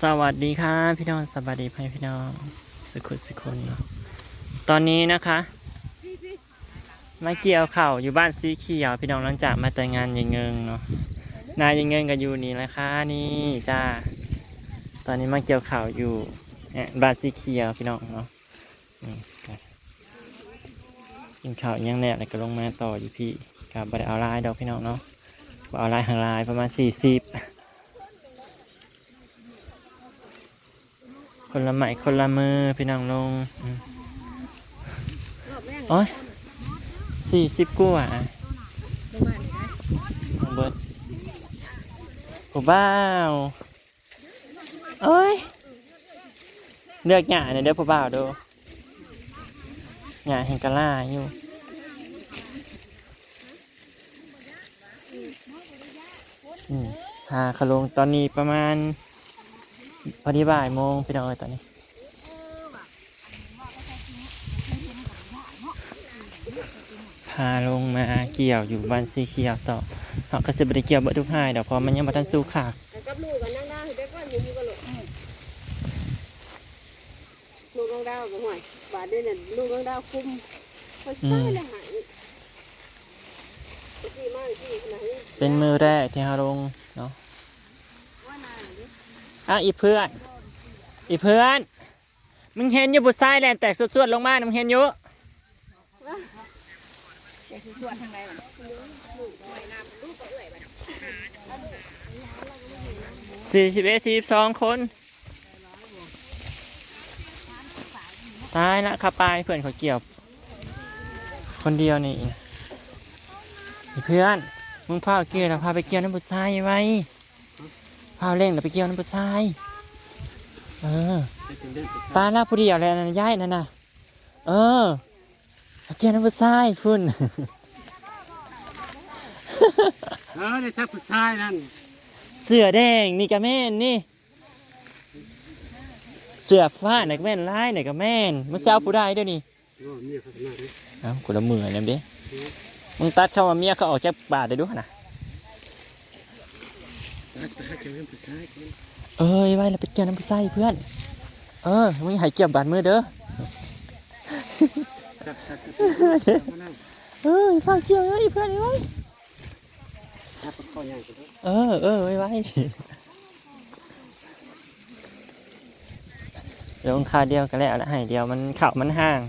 สวัสดีค่ะพี่น้องสวัสดีพี่พี่น้องสุขุสุขุนเนาะตอนนี้นะคะมาเกี่ยวเข่าวอยู่บ้านสีเขียวพี่น้องหลังจากมาแต่งงานยังเงิงเนาะนายยังเงิงกันอยู่นี่แหละค่ะนี่จ้าตอนนี้มาเกี่ยวเข่าวอยู่บ้านสีเขียวพี่น้องเนาะกินข้าวยังแน่แล้วก็ลงมาต่ออยู่พี่กับบไดเอาไลน์ดอกพี่น้องเนาะเอาไลน์ทางไลน์ประมาณสี่สิบ คนละไม้คนละมือพี่น้องลงโอ้ยสี่สิบกว่าอะน้องเบิร์ดผู้บ้าวโอ้ยเลือกหยาเนี่ยเด้อผู้บ้าวดูหยาเห็นกะล่าอยู่อืมพาขลงตอนนี้ประมาณ พอดีบ่ายโมงพี่น้องเอ้ยตอนนี้พาลงมาเกี่ยวอยู่บ้านสีเขียวต่อเขาก็จะไปเกี่ยวเบิดทุกห้ายเดี๋ยวเพอมันยังมาทันสู้ขาดกับลูกกันนั่งได้เด็กก็อยู่อยู่กันลูกลูกน้องดาวกับห่วยบาดเด่นลูกน้องดาวคุมคอยตายเลยหายที่มากที่ไหนเป็นมือแรกที่เขาลงเนาะ อะอีเพื่อน อีเพื่อน มึงเห็นอยู่บุษไซแลนแตกสวดๆลงมามึงเห็นอยู่จะคือชวนทางไหนมันลูกน้อยน้ำลูกก็เอื่อยไปสี่สิบเอ็ดสี่สิบสองคนตายละขับไปเพื่อนเขาเกี่ยว คนเดียวนี่อีเพื่อน มึงพาเกี่ยวแล้วพาไปเกี่ยวน้ำบุษายไว้ พาเล่งแล้วไปเกี่ยวน้ำบุษายเออปลาหน้าผู้เดียวแล้วนะย้ายนั่นน่ะเออไปเกี่ยวน้ำบุษายคุณเออได้ชักผู้ชายนั่นเสือแดงนี่กะแม่นนี่ เสือฟ้าไหนกะแม่นลายไหนกะแม่นมันเจ้าผู้ได้เด้วยวนี่โอ้เมียพัฒนาเลยเอ้าคนละมือเนี่ยเด้มึงตัดเข้ามาเมียเขาออกจากบาทได้ด้วยนะตัดไปหา เอ้ยคนเอ้ยไว้เราไปเกี่ยวน้ำผู้ใส่เพื่อน เออมึงให้เกี่ยวบาดมือเด้อตัดตัดตังเออฝากเกี่ยวเลยเพื่อนไว้ตัดไปข้อใหญ่กันเออเออไว้ไว้เดี๋ยวคาเดียวกันแล้วละให้เดียวมันเข่ามันห่าง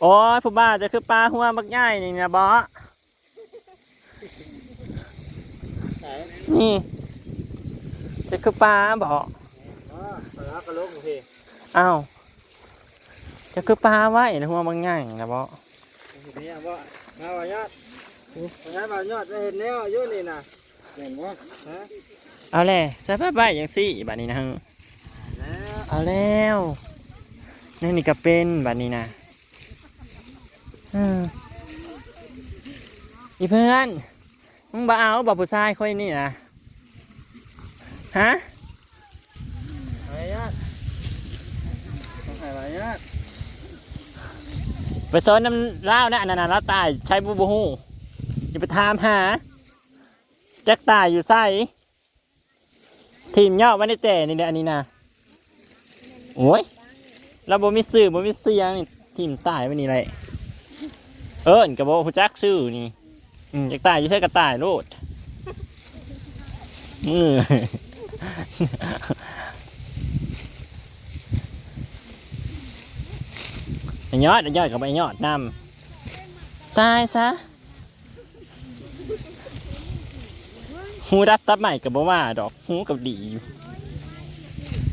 โอ้ยผู้บ้าจะคือปลาหัวบักใหญ่นี่นะบอสนี่ จะคือปลาบอกอ๋อสาระกระโหลกพี่อ้าวจะคือปลาไว้นะหัวบางง่ายนะบอกนี่ว่ามาว่ายอดมาว่ายอดได้เห็นแล้วอยู่นี่นะเห็นว่าฮะเอาแหละจะไปไปอย่างสี่บัดนี้นะฮะแล้วเอาแล้วนี่นี่ก็เป็นบัดนี้นะอืมอีเพื่อนมึงบ่เอาบ่ผู้ชายค่อยนี่นะ ฮะว่ายอดต้องให้ว่ายอดไปซ้อนน้ำเล่าวนะอันนั้นนะเราตายใช้บูบูฮูอย่าไปถามหาแจ็คตายอยู่ใส่ทีมย่อไว้ในแต่นี่เด้ออันนี้นะโอ้ยเราบ่มีสื่อบ่มีเสียงนี่ทีมตายไว้นี่เลยเอิ้นกับบ่ฮู้จักชื่อนี่อืมแจ็คตายอยู่ใส่กระต่ายโลดมือ ไอ้ยอดไอ้ยอดกับไอ้ยอดนำตายซะหูรับตับใหม่กับบ่ว่าดอกหูกับดีอยู่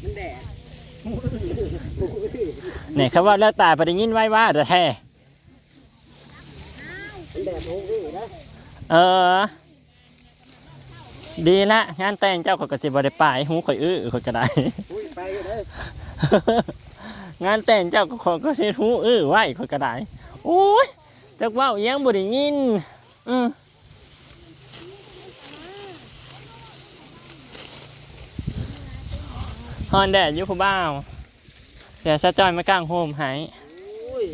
มันแดดเนี่ยคำว่าแล้วตายไปได้ยินไว้ว่าแต่แท้มันแดดโอ้โหนะเออ ดีละงานแต่งเจ้าก็กระสิบได้ไปหูข่อยอื้อข่อยก็ได้อุ้ยไปกันเลยงานแต่งเจ้าก็ขอก็สิหูอื้อไว้ข่อยก็ได้โอ้ยจักเว่าอีหยังบ่ได้ยิน อืมฮอนแดดอยู่ผู้บ่าวเดี๋ยวซะจอยมากลางโฮมใหายอุ้ย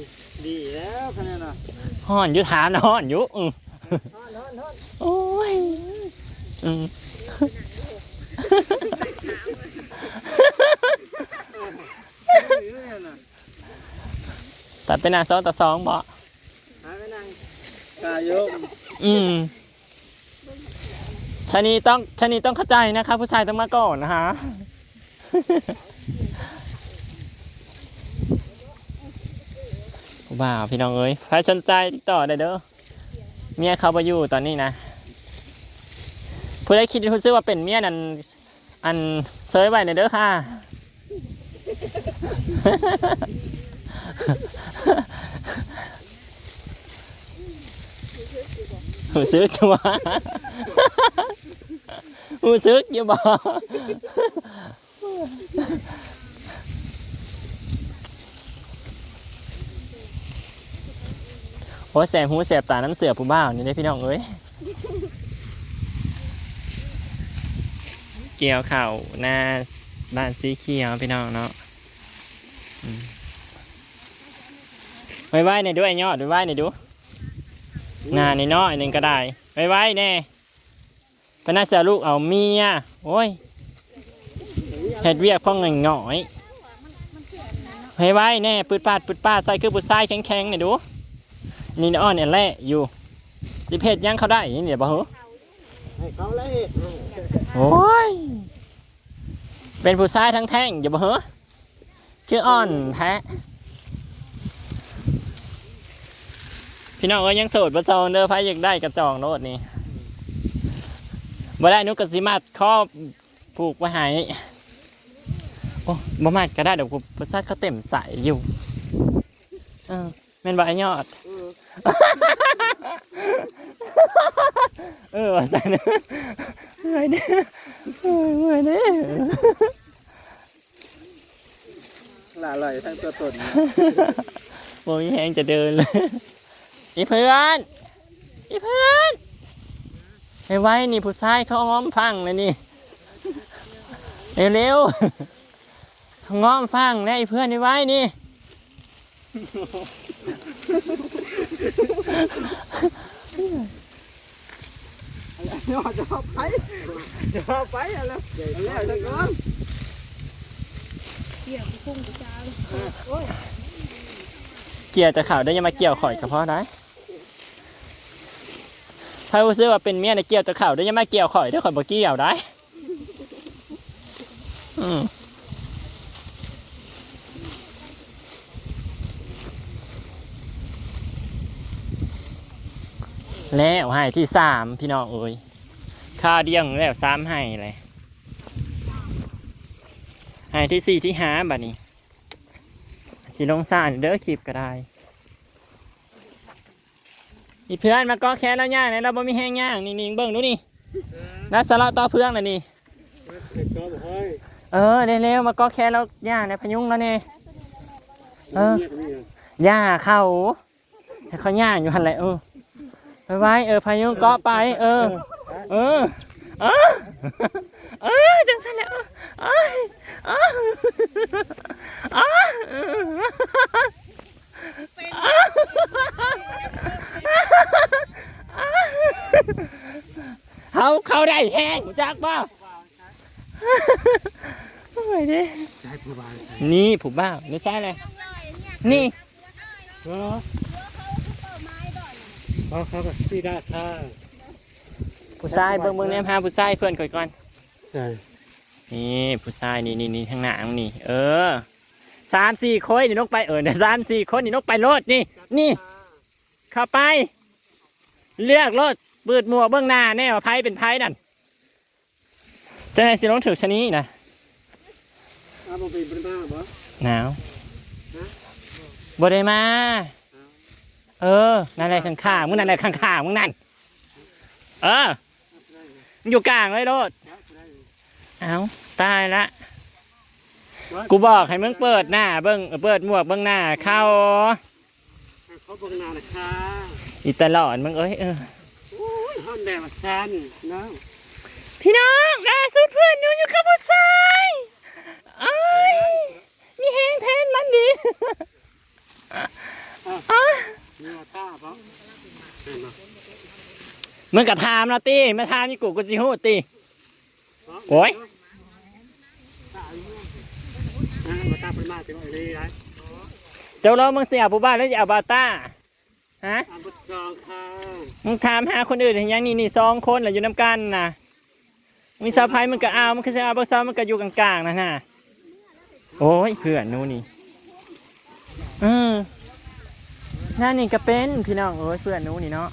ดีแล้วคะแนนน่ะฮ้อนอยู่ถามนะฮ้อนอยู่อืมนอ อืตัดเป็นหน้าสองต่อสองบ่กายมอืมชะนีต้องชะนีต้องเข้าใจนะคะ ผู้ชายต้องมาก่อนนะฮะว้าวพี่น้องเอ้ยใครสนใจติดต่อได้เด้อเมียเขาไปอยู่ตอนนี้นะ ผู้ใดคิดผู้ซื้อว่าเป็นเมียนั่นอันเซยไว้ในเด้อค่ะ หูซึกอยู่บ่หูซึกอยู่บ่โอ้แสบหูแสบตาน้ำเสือผู้บ่าวนี่ได้พี่น้องเอ้ย เกี่ยวเข่าหน้าบ้านสีเขียวพี่น้องเนาะไว้ไว้ในอยด้วยยอดไว้ไว้ในอยดูหน้านี่น้อยหนึ่งก็ได้ไว้ไว้แน่ก็น่าจะลูกเอาเมียโอ้ยเฮ็ดเวียกพ่อเงินหน่อยไว้ไว้แน่ปืดปาดปืดปาดใส่คือปุดทรายแข็งเนี่ยดูนี่อ่อนเนี่ยแหละอยู่ดิเพชยังเขาได้นี่เดี๋ยวบ่เหรอให้เขาแล้วเห็ด โอ้ย เป็นผู้ชายทั้งแท่งอย่าบ่เหรอคืออ่อนแท้พี่น้องก็ยังโสดประจองเด้อไผอยากได้กระจองโลดนี่บ่ได้นุกกสิมาดข้อผูกไว้ให้โอ้บ่มาดก็ได้เดี๋ยวกูประสาทเขาเต็มใจอยู่เออแม่นบ่ไอ้ยอด เออว่าซั่น เมื่อยเด้อเออเมื่อยเด้อหล่าลอยทั้งตัวตนบ่มีแฮงจะเดินเลยอีเพื่อนอีเพื่อนไอ้ไว้นี่ผู้ชายเขาง้อมฟังเลยนี่เร็วๆเขาง้อมฟังนะไอ้เพื่อนไอ้ไว้นี่ ยอดจะเอาไปจะเอาไปอะไรแล้วจะก้อนเกี่ยวกับพุ่งกระจาโอ้ยเกี่ยวจะข่าวได้ยังมาเกี่ยวข่อยกระเพาะได้ถ้ารู้สึกว่าเป็นเมียในเกี่ยวจะข่าวได้ยังมาเกี่ยวข่อยได้ข่อยบ่เกี่ยวได้ อืม แล้วให้ที่สามพี่น้องเอ้ยค่าเดียงแล้วสามให้เลยให้ที่สี่ที่ห้าบัดนี้สีลงสารเด้อคลิปก็ได้อีเพื่อนมาก็แค่แล้วย่างเนี่ยเราบ่มีแห้งย่างนี่นี่เบิ่งดูนี่แล้วสละต่อเพื่องน่ะนี่เด็กก็บอกเฮ้ยเออเร็วๆมาก็แค่แล้วย่างเนี่ยพยุงแล้วเนี่ยเออย่าเข้าให้เขาย่างอยู่หันแหละเออ ไปไว้เออพายุเกาะไป เออ เออเออเออจังสันแล้วเออเออเอเขาเขาได้แห้งจากบ้าโอ้ยเด้ใช่ผู้านนี่ผูบ้าไม่ใช่เลยนี่ เออเขาเขาก็ซีดาท่าผู้ชายเบิ่งเบิ่งแนมหาผู้ชายเพื่อนก่อนก่อนใช่นี่ผู้ชายนี่นี่นี่ทางหน้ามึงนี่ เออสามสี่คนนี่นกไปเออเดี๋ยวสามสี่คนนี่นกไปรถนี่ นี่ เข้าไป เลือกรถเปิดหมวกเบื้องหน้าแน่ว่าไพ่เป็นไพ่นั่นจะไหนสิลงถือชะนี้นะอ้าวมันเป็นเป็นบ้าบ่หนาวบได้มา เออ นั่นแหละข้างข้างๆมึงนั่นแหละข้างข้างๆมึงนั่น เออมึงอยู่กลางเลยโลดเอาตายละ กูบอกให้มึงเปิดหน้าเบิ้งเออเปิดหมวกเบิ้งหน้า เข้าเขาบอกนาละค่ะอีตลอดมึงเอ้ยเออโอ้ยห้อนแดดมาซันนะพี่น้องล่าสุดเพื่อนหนูอยู่กับผู้ชายเอ้ยมีแหงแทนมันดีอะ มีว่าต้าปะเห็นปะมึงกะถามเราตีมาถามนี่กูกูจิฮู้ตีโอ้ยต้าอายุอะมาต้าเป็นมาเป็นอะไรได้จจ้าล้อมึงเสียผู้บ้านแล้วจะเอาบาต้าฮะอันบุตรองค่ะมึงถามหาคนอื่นเห็นยังนี่นี่สองคนแหละอยู่น้ำกันนะมีสาวไพ่มันก็เอามันก็จะเอาบ่สาวมันก็อยู่กลางๆนะน่ะโอ้ยเพื่อนหนู้นนี่อืม นั่นนี่ก็เป็นพี่น้องเอ้ยเพื่อนหนู้นี่เนาะ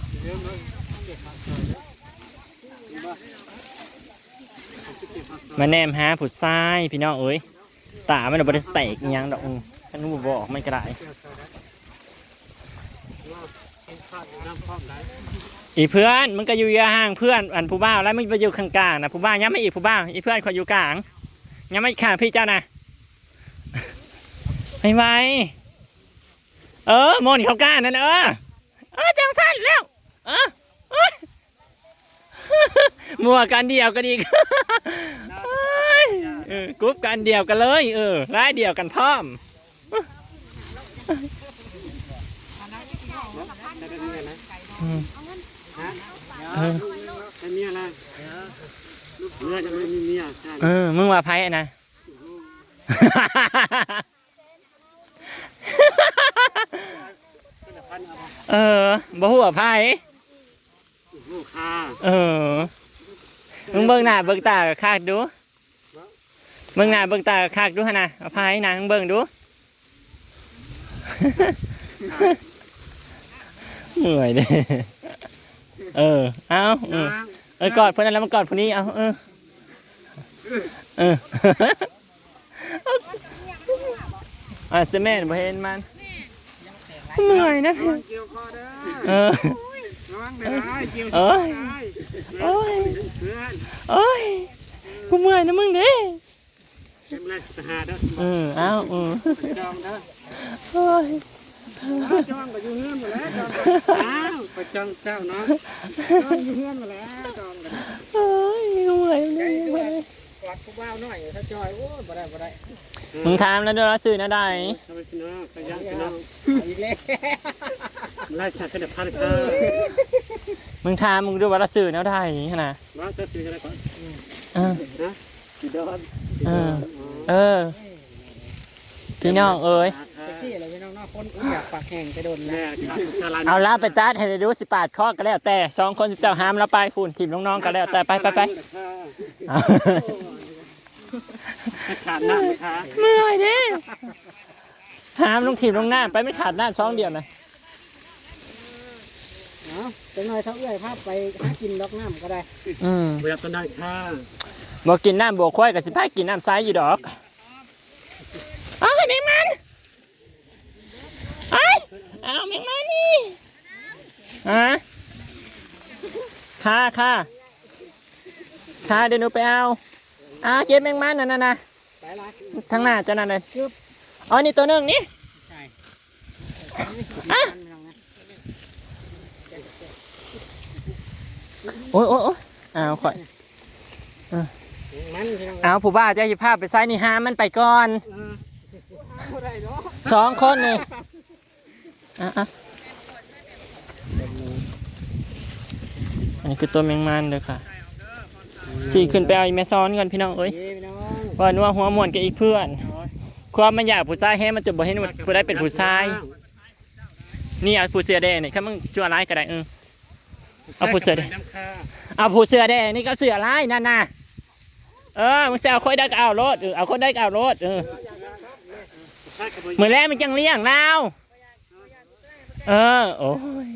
มาแนมหาผู้ชายพี่น้องเอ้ยตามันบ่ได้แตกยังดอกคันรู้บอกมันก็ได้น้ำพร้อมได้อีเพื่อนมึงก็อยู่ยาห่างเพื่อนอันผู้บ้าแล้วมึงไปอยู่ข้างกลางนะผู้บ้าย้ำไม่อีกผู้บ้าอีเพื่อนคอยอยู่กลางย้ำไม่ข้างพี่เจ้านะไม่ไหว เออมอนเขากล้านั่นเออเออจังสั้นแล้วเออมัวกันเดียวกันอีกกรุ๊ปกันเดียวกันเลย เออรายเดียวกันพร้อมเออเป็นเมียอะไรเมียจะไม่มีเมียเออ มึงว่าไพ่นะ พัน เอาเออบ่หัวไพ่ลูกค้าเออมึงเบิ่งหน้าเบิ่งตากับคากดูเบิ่งหน้าเบิ่งตากับคากดูหนนะเอาพายนะมึงเบิ่งดู เหนื่อยเด้เออ เอาเออเออกอดเพื่อนนั้นแล้วมากอดคนนี้ เอาเออ เอออาจจะแม่นบ่เห็นมัน เหนื่อยนะเพื่อนเกี่ยวคอเด้เออ ระวังได้เกี่ยวเอ้ยโอ้ย เพื่อนโอ้ย กูเมื่อยนะมึงเด้เต็มเลยทหารเด้อเออเอาเออจองเด้อโอ้ยจองไปอยู่เฮือนหมดแล้วจองอ้าวไปจองเจ้าเนาะจองอยู่เฮือนหมดแล้วจองกัน โอ้ยกูเมื่อยมึงเมื่อย กอดผู้บ่าวหน่อยถ้าจอยโอ้ยบ่ได้บ่ได้มึงถามแล้วเดี๋ยวเราซื้อนะได้ทำไมพี่น้องไปย่างพี่น้องอีกแล้วไล่ชักกระเด็บพันค่ะมึงถามมึงดูว่าเราซื้อนะได้ขนาดว่าจะซื้ออะไรก่อนเออนะสีดอนเออเออ พี่น้องเอ้ยที่อะไรพี่น้องนอกคนอยากปากแห้งจะโดนแม่แล้วกาลันเอาลาไปจัดให้ได้ดูสิปาดข้อก็แล้วแต่สองคนสิบเจ้าหามแล้วไปคุณทีมน้องๆก็แล้วแต่ไปไปไปเอา ขาดหน้าไหมคะเมื่อยดิหามลงทีมลงหน้าไปไม่ขาดหน้าช่องเดียวนะเนาะจะหน่อยเท่าเอื้อยภาพไปหากินดอกน้ำก็ได้อืมเวลาตอนได้ค่ะบอกกินน้ำบวกควายกับสิพายกินน้ำซ้ายอยู่ดอกเอาไอ้แมงมันไอ้ยเอาแมงมันนี่ฮะค่ะค่ะค่ะเดี๋ยวหนูไปเอา อ่าเก็บแมงมันนั่นน่ะนะไปละทางหน้าเจ้านั่นเลยอ๋อนี่ตัวหนึ่งนี่ใช่อะโอ้ยโอ้ยโอ้ยเอาข่อยมันพี่น้องเอาผู้บ้าจะหยิบภาพไปใส่นี่หามันไปก่อนบ่ได้เนาะสองคนนี่อะอะอันนี้คือตัวแมงมันเลยค่ะ ขี่ขึ้นไปเอาอีเมซอนก่อนพี่น้องเอ้ยเย้พี่น้องว่านัวหัวหมวนกับอีกเพื่อน ความมันอยากผู้ชายแห้มันจะบอกให้มันผู้ได้เป็นผู้ชาย นี่เอาผู้เสื้อแดงนี่ถ้ามึงชั่วร้ายก็ได้เออเอาผู้เสื้อแดงเอาผู้เสื้อแดงนี่ก็เสื้อร้ายนั่นน่ะเออมึงจะเอาคนได้ก็เอารถเออเอาคนได้ก็เอารถเออเหมือนแรกมันจังเลี้ยงเราเออโอ้ย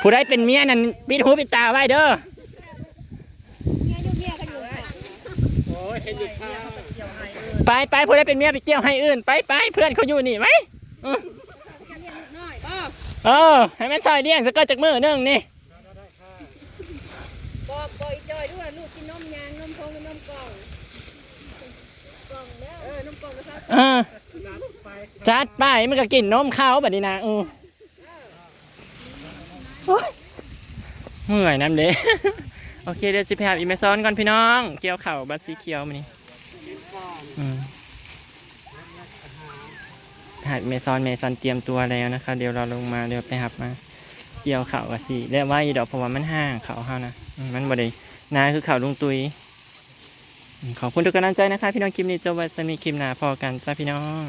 ผู้ได้เป็นเมียนั่นปิดหูปิดตาไว้เด้อ โอ้ยเห็นอยู่ค่ะ ไปไปผู้ได้เป็นเมียไปเกี่ยวให้อื่น ไปไปเพื่อนเขาอยู่นี่ไหมอืมเออให้มันซอยเลี้ยงสักก็จากมือหนึงนี่บอกบอกอีจอยด้วยลูกกินนมยางนมพงนมกล่องกล่องแล้วเออนมกล่องนะครับเออจัดไปมันก็กินนมเขาแบบนี้นะอือโอ๊ยเมื่อยน้ำเด้ โอเคเดี๋ยวสิไปหาอีเมซอนก่อนพี่น้อง เกี่ยวเข่าบัตรสีเขียวมานี่หาอีเมซอนเมซอนเตรียมตัวแล้วนะคะ เดี๋ยวเราลงมาเดี๋ยวไปหับมา เกี่ยวเข่ากับสีแล้วว่าอีดอกเพราะว่ามันห่างเข่าเฮานะมันบ่ได้นาคือเข่าลุงตุยขอบคุณทุกกำลังใจนะคะ พี่น้องคลิปนี้จบไว้สมีคลิปหน้าพอกันจ้าพี่น้อง